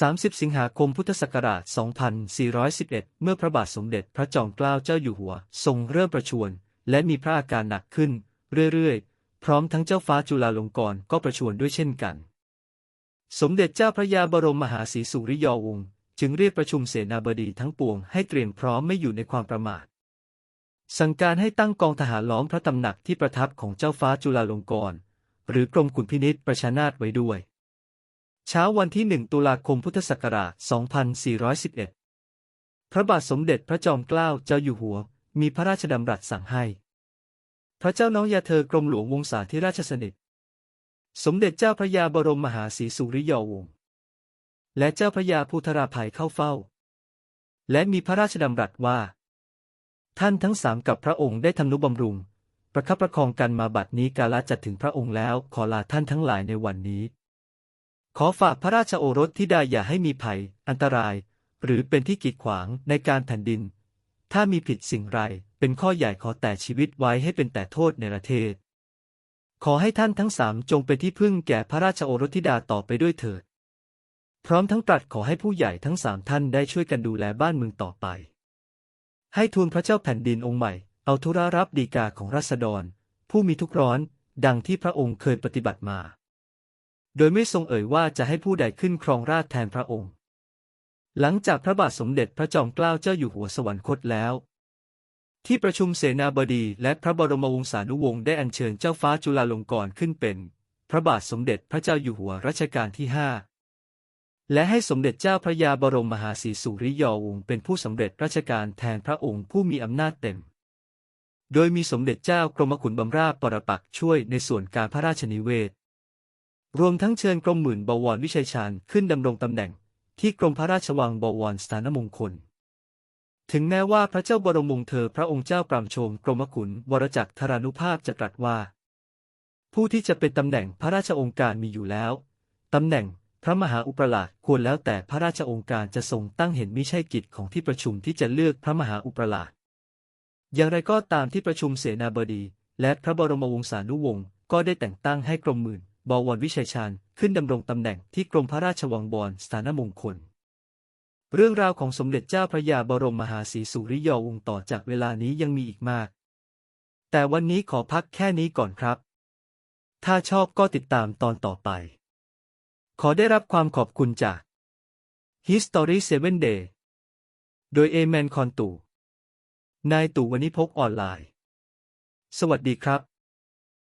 30 สิงหาคมพุทธศักราช 2411 เมื่อพระบาทสมเด็จพระจอมเกล้าเจ้าอยู่หัว ทรงเริ่มประชวรและมีพระอาการหนักขึ้น เรื่อยๆ พร้อมทั้งเจ้าฟ้าจุฬาลงกรณ์ก็ประชวรด้วยเช่นกัน สมเด็จเจ้าพระยาบรมมหาศรีสุริยอวงศ์จึงเรียกประชุมเสนาบดีทั้งปวงให้เตรียมพร้อมไม่อยู่ในความประมาท สั่งการให้ตั้งกองทหารล้อมพระตำหนักที่ประทับของเจ้าฟ้าจุฬาลงกรณ์หรือกรมขุนพินิษประชานาถไว้ด้วย เช้าวันที่ 1 ตุลาคมพุทธศักราช 2411 พระบาทสมเด็จพระจอมเกล้าเจ้าอยู่หัว มีพระราชดำรัสสั่งให้ พระเจ้าน้องยาเธอกรมหลวงวงศาธิราชสนิท สมเด็จเจ้าพระยาบรมมหาศรีสุริยวงศ์ และเจ้าพระยาภูธราภัยเข้าเฝ้า และมีพระราชดำรัสว่า ท่านทั้งสามกับพระองค์ได้ทำนุบำรุง ประคับประคองกันมาบัดนี้กาลจะถึงพระองค์แล้วขอลาท่านทั้งหลายในวันนี้ ขอฝากพระราชโอรสธิดาอย่าให้มีภัย อันตราย หรือเป็นที่กีดขวางในการแผ่นดิน ถ้ามีผิดสิ่งไร เป็นข้อใหญ่ขอแต่ชีวิตไว้ให้เป็นแต่โทษในประเทศ ขอให้ท่านทั้งสามจงเป็นที่พึ่งแก่พระราชโอรสธิดาต่อไปด้วยเถิด พร้อมทั้งตรัสขอให้ผู้ใหญ่ทั้งสามท่านได้ช่วยกันดูแลบ้านเมืองต่อไป ให้ทูลพระเจ้าแผ่นดินองค์ใหม่ เอาธุระรับดีกาของราษฎร ผู้มีทุกข์ร้อน ดังที่พระองค์เคยปฏิบัติมา โดยไม่ทรงเอ่ยว่าจะให้ผู้ใดขึ้นครองราชแทนพระองค์ หลังจากพระบาทสมเด็จพระจอมเกล้าเจ้าอยู่หัวสวรรคตแล้ว ที่ประชุมเสนาบดีและพระบรมวงศานุวงศ์ได้อัญเชิญเจ้าฟ้าจุฬาลงกรณ์ขึ้นเป็น พระบาทสมเด็จพระเจ้าอยู่หัวรัชกาลที่ห้าและให้สมเด็จเจ้าพระยาบรมมหาศรีสุริยอวงศ์เป็นผู้สำเร็จราชการแทนพระองค์ผู้มีอำนาจเต็ม โดยมีสมเด็จเจ้ากรมขุนบำราชปรปักช่วยในส่วนการพระราชนิเวศ รวมทั้งเชิญกรมหมื่นบวรวิชัยชาญขึ้นดำรงตำแหน่ง ที่กรมพระราชวังบวรสถานมงคล ถึงแม้ว่าพระเจ้าบรมวงศ์เธอพระองค์เจ้าปรามโชมกรมขุนวรจักรธารานุภาพจะตรัสว่า ผู้ที่จะเป็นตำแหน่งพระราชองค์การมีอยู่แล้วตำแหน่งพระมหาอุปราชควรแล้วแต่พระราชองค์การจะทรงตั้งเห็นมิใช่กิจของที่ประชุมที่จะเลือกพระมหาอุปราชอย่างไรก็ตามที่ประชุมเสนาบดี และพระบรมวงศานุวงศ์ก็ได้แต่งตั้งให้กรมหมื่น บวรวิชัยชาญขึ้นดำรงตำแหน่งที่กรมพระราชวังบวรสถานมงคล เรื่องราวของสมเด็จเจ้าพระยาบรมมหาศรีสุริยวงศ์ต่อจากเวลานี้ยังมีอีกมาก แต่วันนี้ขอพักแค่นี้ก่อนครับ ถ้าชอบก็ติดตามตอนต่อไป ขอได้รับความขอบคุณจาก History 7 Day โดยเอแมนคอนตูนายตู่วณิพกออนไลน์ สวัสดีครับ